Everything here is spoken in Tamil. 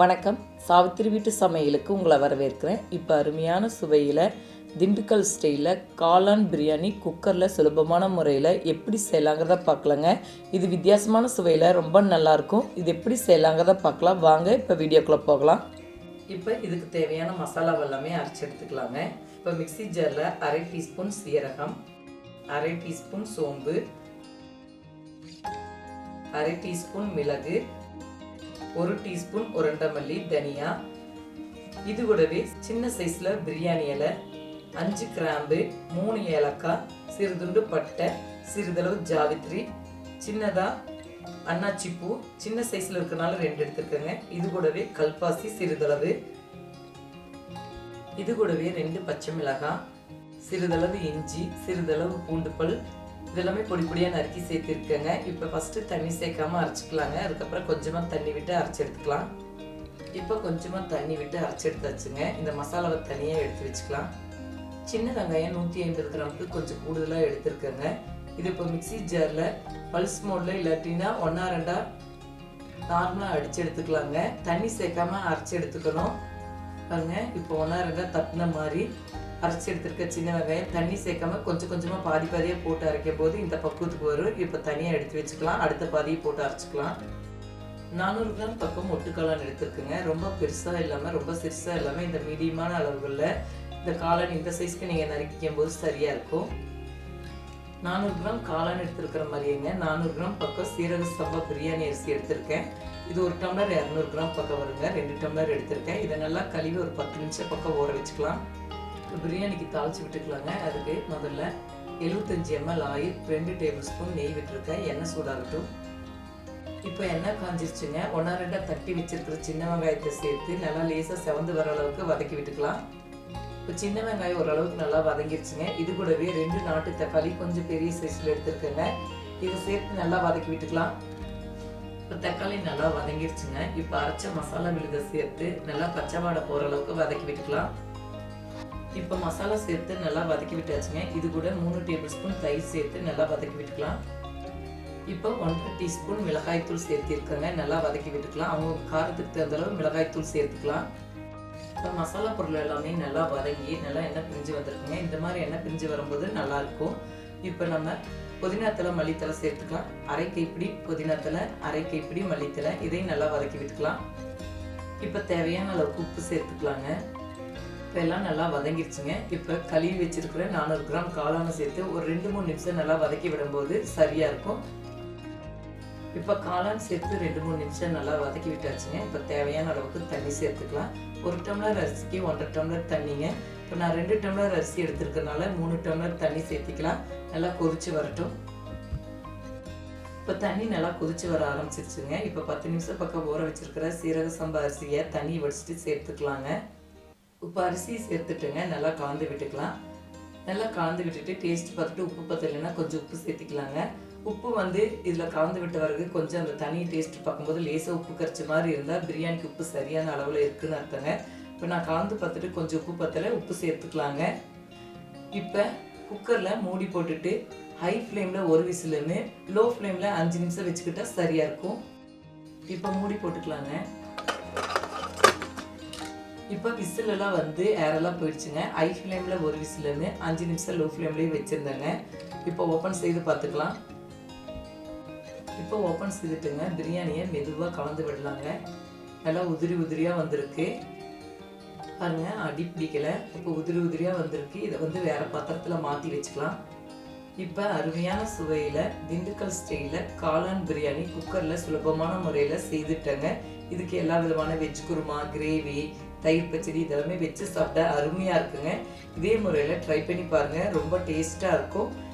வணக்கம். சாவித்திரி வீட்டு சமையலுக்கு உங்களை வரவேற்கிறேன். இப்போ அருமையான சுவையில் திண்டுக்கல் ஸ்டைலில் காளான் பிரியாணி குக்கரில் சுலபமான முறையில் எப்படி செய்யலாங்கிறத பார்க்கலாங்க. இது வித்தியாசமான சுவையில் ரொம்ப நல்லாயிருக்கும். இது எப்படி செய்யலாங்கிறத பார்க்கலாம். வாங்க இப்போ வீடியோக்குள்ளே போகலாம். இப்போ இதுக்கு தேவையான மசாலாவை எல்லாமே அரைச்சி எடுத்துக்கலாங்க. இப்போ மிக்ஸி ஜாரில் அரை டீஸ்பூன் சீரகம் அரை டீஸ்பூன் சோம்பு அரை டீஸ்பூன் மிளகு ஒரு டீஸ்பூன் மல்லி தனியா. இது கூடவே சின்ன சைஸில் பிரியாணி இலை அஞ்சு கிராம்பு மூணு ஏலக்காய் சிறிதுண்டு பட்டை சிறிதளவு ஜாவித்ரி சின்னதாக அன்னாச்சி பூ. சின்ன சைஸில் இருக்கனால ரெண்டு எடுத்துருக்கேங்க. இது கூடவே கல்பாசி சிறிதளவு. இது கூடவே ரெண்டு பச்சை மிளகாய் சிறிதளவு இஞ்சி சிறிதளவு பூண்டுப்பல் இதெல்லாமே பொடி பொடியாக நறுக்கி சேர்த்துருக்கேங்க. இப்போ ஃபஸ்ட்டு தண்ணி சேர்க்காம அரைச்சிக்கலாங்க. அதுக்கப்புறம் கொஞ்சமாக தண்ணி விட்டு அரைச்சி எடுத்துக்கலாம். இப்போ கொஞ்சமாக தண்ணி விட்டு அரைச்சி எடுத்தாச்சுங்க. இந்த மசாலாவை தனியாக எடுத்து வச்சுக்கலாம். சின்ன வெங்காயம் நூற்றி ஐம்பது கிராமுக்கு கொஞ்சம் கூடுதலாக எடுத்துருக்கேங்க. இது இப்போ மிக்ஸி ஜாரில் பல்ஸ் மோடில் இல்லாட்டினா ஒன்றா ரெண்டா நார்மலாக அடித்து எடுத்துக்கலாங்க. தண்ணி சேர்க்காம அரைச்சி எடுத்துக்கணும். பாருங்க. இப்போ ஒன்றா இருந்தால் தட்டின மாதிரி அரைச்சி எடுத்துருக்க சின்ன வெங்காயம் தண்ணி சேர்க்காம கொஞ்சம் கொஞ்சமாக பாதி பாதியாக போட்டு அரைக்கும் போது இந்த பக்குவத்துக்கு வரும். இப்போ தனியாக எடுத்து வச்சுக்கலாம். அடுத்த பாதியை போட்டு அரைச்சிக்கலாம். நானூறு கிராம் பக்கம் ஒட்டுக்காளான் எடுத்துருக்குங்க. ரொம்ப பெருசாக இல்லாமல் ரொம்ப சிறுசாக இல்லாமல் இந்த மீடியமான அளவுகளில் இந்த காளான் இந்த சைஸ்க்கு நீங்கள் நறுக்கிக்கும் போது சரியாக இருக்கும். நானூறு கிராம் காளான் எடுத்துருக்கிற மாதிரியேங்க நானூறு கிராம் பக்கம் சீரக சம்பா பிரியாணி அரிசி எடுத்திருக்கேன். இது ஒரு டம்ளர் இரநூறு கிராம் பக்கம் வருங்க. ரெண்டு டம்ளர் எடுத்திருக்கேன். இதை நல்லா கழுவி ஒரு பத்து நிமிஷம் பக்கம் ஊற வச்சுக்கலாம். பிரியாணிக்கு தாளித்து விட்டுக்கலாங்க. அதுக்கு முதல்ல எழுபத்தஞ்சி எம்எல் ஆயில் ரெண்டு டேபிள் ஸ்பூன் நெய் விட்டுருக்கேன். எண்ணெய் சூடாகட்டும். இப்போ எண்ணெய் காஞ்சிருச்சுங்க. ஒன்றா ரெண்டாக தட்டி வச்சிருக்கிற சின்ன வெங்காயத்தை சேர்த்து நல்லா லேசாக செவந்து வர அளவுக்கு வதக்கி விட்டுக்கலாம். இப்போ சின்ன வெங்காயம் ஓரளவுக்கு நல்லா வதங்கிருச்சுங்க. இது கூடவே ரெண்டு நாட்டு தக்காளி கொஞ்சம் பெரிய சைஸில் எடுத்துருக்கேங்க. இதை சேர்த்து நல்லா வதக்கி விட்டுக்கலாம். இப்போ தக்காளி நல்லா வதங்கிருச்சுங்க. இப்போ அரைச்ச மசாலா விழுதை சேர்த்து நல்லா பச்சை வாடை போகிற அளவுக்கு வதக்கி விட்டுக்கலாம். இப்போ மசாலா சேர்த்து நல்லா வதக்கி விட்டாச்சுங்க. இது கூட மூணு டேபிள் ஸ்பூன் தயிர் சேர்த்து நல்லா வதக்கி விட்டுக்கலாம். இப்போ ஒன்றரை டீஸ்பூன் மிளகாய்த்தூள் சேர்த்திருக்கேங்க. நல்லா வதக்கி விட்டுக்கலாம். அவங்க காரத்துக்கு தகுந்த அளவு மிளகாய்த்தூள் சேர்த்துக்கலாம். இப்போ மசாலா பொருள் எல்லாமே நல்லா வதங்கி நல்லா எண்ணெய் பிரிஞ்சு வந்திருக்குங்க. இந்த மாதிரி எண்ணெய் பிரிஞ்சு வரும்போது நல்லா இருக்கும். இப்போ நம்ம புதினாத்தலை மல்லித்தலை சேர்த்துக்கலாம். அரை கைப்பிடி புதினாத்தலை அரை கைப்பிடி மல்லித்தலை இதையும் நல்லா வதக்கி விட்டுக்கலாம். இப்போ தேவையான அளவுக்கு உப்பு சேர்த்துக்கலாங்க. இப்போ எல்லாம் நல்லா வதங்கிருச்சுங்க. இப்போ கழுவி வச்சிருக்கிற நானூறு கிராம் காளானை சேர்த்து ஒரு ரெண்டு மூணு நிமிஷம் நல்லா வதக்கி விடும்போது சரியாக இருக்கும். இப்போ காளான் சேர்த்து ரெண்டு மூணு நிமிஷம் நல்லா வதக்கி விட்டாச்சுங்க. இப்போ தேவையான அளவுக்கு தண்ணி சேர்த்துக்கலாம். ஒரு டம்ளர் அரிசிக்கு ஒன்றரை டம்ளர் தண்ணிங்க. இப்போ நான் ரெண்டு டம்ளர் அரிசி எடுத்துருக்கனால மூணு டம்ளர் தண்ணி சேர்த்திக்கலாம். நல்லா கொதிச்சு வரட்டும். இப்போ தண்ணி நல்லா கொதிச்சு வர ஆரம்பிச்சிருச்சுங்க. இப்போ பத்து நிமிஷம் பக்கம் ஊற வச்சிருக்கிற சீரக சம்பா அரிசியை தண்ணி வடிச்சிட்டு சேர்த்துக்கலாங்க. இப்போ அரிசி சேர்த்துட்டுங்க நல்லா கலந்து விட்டுக்கலாம். நல்லா கலந்து விட்டுட்டு டேஸ்ட் பார்த்துட்டு உப்பு பத்தலைன்னா கொஞ்சம் உப்பு சேர்த்துக்கலாங்க. உப்பு வந்து இதில் கலந்து விட்ட பிறகு கொஞ்சம் அந்த தனி டேஸ்ட் பார்க்கும்போது லேசாக உப்பு கரைச்ச மாதிரி இருந்தால் பிரியாணிக்கு உப்பு சரியான அளவில் இருக்குதுன்னு அர்த்தங்க. இப்போ நான் கலந்து பார்த்துட்டு கொஞ்சம் உப்பு பத்தலை உப்பு சேர்த்துக்கலாங்க. இப்போ குக்கரில் மூடி போட்டுட்டு ஹை ஃப்ளேமில் ஒரு விசிலுன்னு லோ ஃப்ளேமில் அஞ்சு நிமிஷம் வச்சுக்கிட்டா சரியாக இருக்கும். இப்போ மூடி போட்டுக்கலாங்க. இப்போ விசிலெல்லாம் வந்து ஏரெல்லாம் போயிடுச்சுங்க. ஹை ஃப்ளேமில் ஒரு விசிலுன்னு அஞ்சு நிமிஷம் லோ ஃப்ளேம்லேயும் வச்சுருந்தேங்க. இப்போ ஓப்பன் செய்து பார்த்துக்கலாம். இப்போ ஓப்பன் செய்துட்டுங்க. பிரியாணியை மெதுவாக கலந்து விடலாங்க. நல்லா உதிரி உதிரியாக வந்திருக்கு. பாருங்க அடி பிடிக்கலை. இப்போ உதிரி உதிரியாக வந்திருக்கு. இதை வந்து வேற பாத்திரத்தில் மாற்றி வச்சுக்கலாம். இப்போ அருமையான சுவையில் திண்டுக்கல் ஸ்டைலில் காளான் பிரியாணி குக்கரில் சுலபமான முறையில் செய்துட்டேங்க. இதுக்கு எல்லா விதமான வெஜ் குருமா கிரேவி தயிர் பச்சடி இதெல்லாமே வச்சு சாப்பிட்டா அருமையாக இருக்குங்க. இதே முறையில் ட்ரை பண்ணி பாருங்கள் ரொம்ப டேஸ்ட்டாக இருக்கும்.